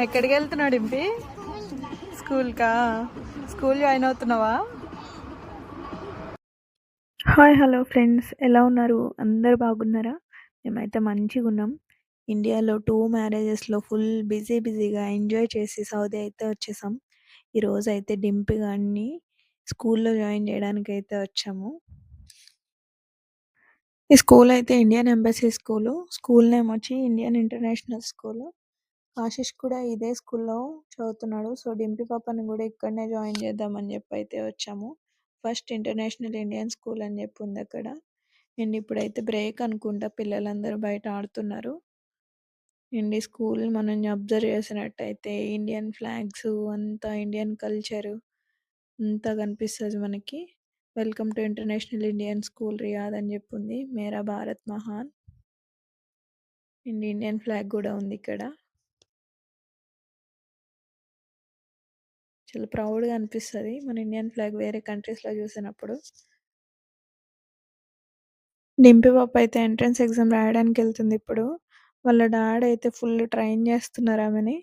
ఎక్కడికి వెళ్తున్నాడు ఇంపి స్కూల్కా? School join అవుతున్నావా? Hi hello friends. ఎలా ఉన్నారు? అందరు బాగున్నారా? మేమైతే మంచిగా ఉన్నాం. ఇండియాలో టూ మ్యారేజెస్లో ఫుల్ బిజీ బిజీగా ఎంజాయ్ చేసి సౌదీ అయితే వచ్చేసాం. ఈరోజు అయితే డింపి గారిని స్కూల్లో జాయిన్ చేయడానికి అయితే వచ్చాము. ఈ స్కూల్ అయితే Indian embassy school. School name వచ్చి ఇండియన్ ఇంటర్నేషనల్ స్కూల్. ఆశిష్ కూడా ఇదే స్కూల్లో చదువుతున్నాడు. సో డింపి పాపని కూడా ఇక్కడనే జాయిన్ చేద్దామని చెప్పి అయితే వచ్చాము. ఫస్ట్ ఇంటర్నేషనల్ ఇండియన్ స్కూల్ అని చెప్పి ఉంది అక్కడ. అండ్ ఇప్పుడైతే బ్రేక్ అనుకుంటా పిల్లలందరూ బయట ఆడుతున్నారు. అండ్ ఈ స్కూల్ మనం అబ్జర్వ్ చేసినట్టయితే ఇండియన్ ఫ్లాగ్స్ అంతా ఇండియన్ కల్చర్ అంతా కనిపిస్తుంది మనకి. Welcome to international Indian school Riyadh అని చెప్పింది. మేరా భారత్ మహాన్. అండ్ ఇండియన్ ఫ్లాగ్ కూడా ఉంది ఇక్కడ. చాలా ప్రౌడ్గా అనిపిస్తుంది. మన ఇండియన్ ఫ్లాగ్ వేరే కంట్రీస్లో చూసినప్పుడు. డింపి పాప అయితే ఎంట్రన్స్ ఎగ్జామ్ రాయడానికి వెళ్తుంది ఇప్పుడు. వాళ్ళ డాడ్ అయితే ఫుల్ ట్రైన్ చేస్తున్నారు ఆమెని.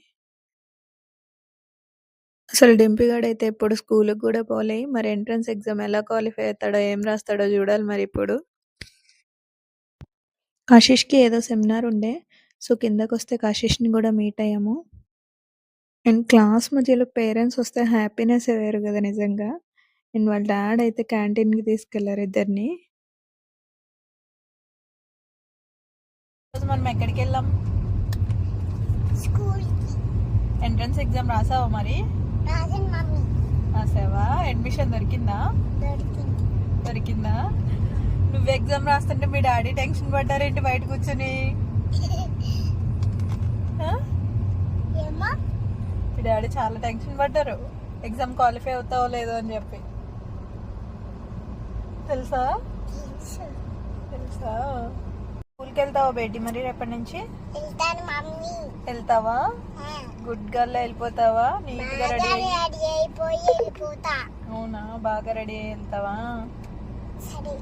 అసలు డింపి అయితే ఇప్పుడు స్కూల్కి కూడా పోలే. మరి ఎంట్రన్స్ ఎగ్జామ్ ఎలా క్వాలిఫై అవుతాడో ఏం రాస్తాడో చూడాలి మరి ఇప్పుడు. ఆశిష్కి ఏదో సెమినార్ ఉండే. సో కిందకు వస్తే కాశిష్ని కూడా మీట్ అయ్యాము. అండ్ క్లాస్ మధ్యలో పేరెంట్స్ వస్తే హ్యాపీనెస్ వేరు కదా నిజంగా. అండ్ వాళ్ళ డాడ్ అయితే క్యాంటీన్కి తీసుకెళ్ళారు ఇద్దరిని. మనం ఎక్కడికి వెళ్ళాం? స్కూల్ ఎంట్రన్స్ ఎగ్జామ్ రాసావా మరి? మమ్మీ. రాసావా? అడ్మిషన్ దొరికిందా? దొరికింది. దొరికిందా? నువ్వు ఎగ్జామ్ రాస్తుంటే మీ డాడీ టెన్షన్ పడ్డారేంటి బయట కూర్చొని? ఆ? ఏమో. మీ డాడీ చాలా టెన్షన్ పడ్డారు. ఎగ్జామ్ క్వాలిఫై అవుతావో లేదో అని చెప్పి. తెలుసా? తెలుసు? స్కూల్కి వెళ్తావా బేటీ మరి రేపటి నుంచి? వెళ్తావా? గుడ్ గర్ల్ వెళ్ళిపోతావా? నీట్గా రెడీ బాగా అయ్యి రెడీ అవునా? బాగా రెడీ అయ్యి వెళ్తావా? సరే.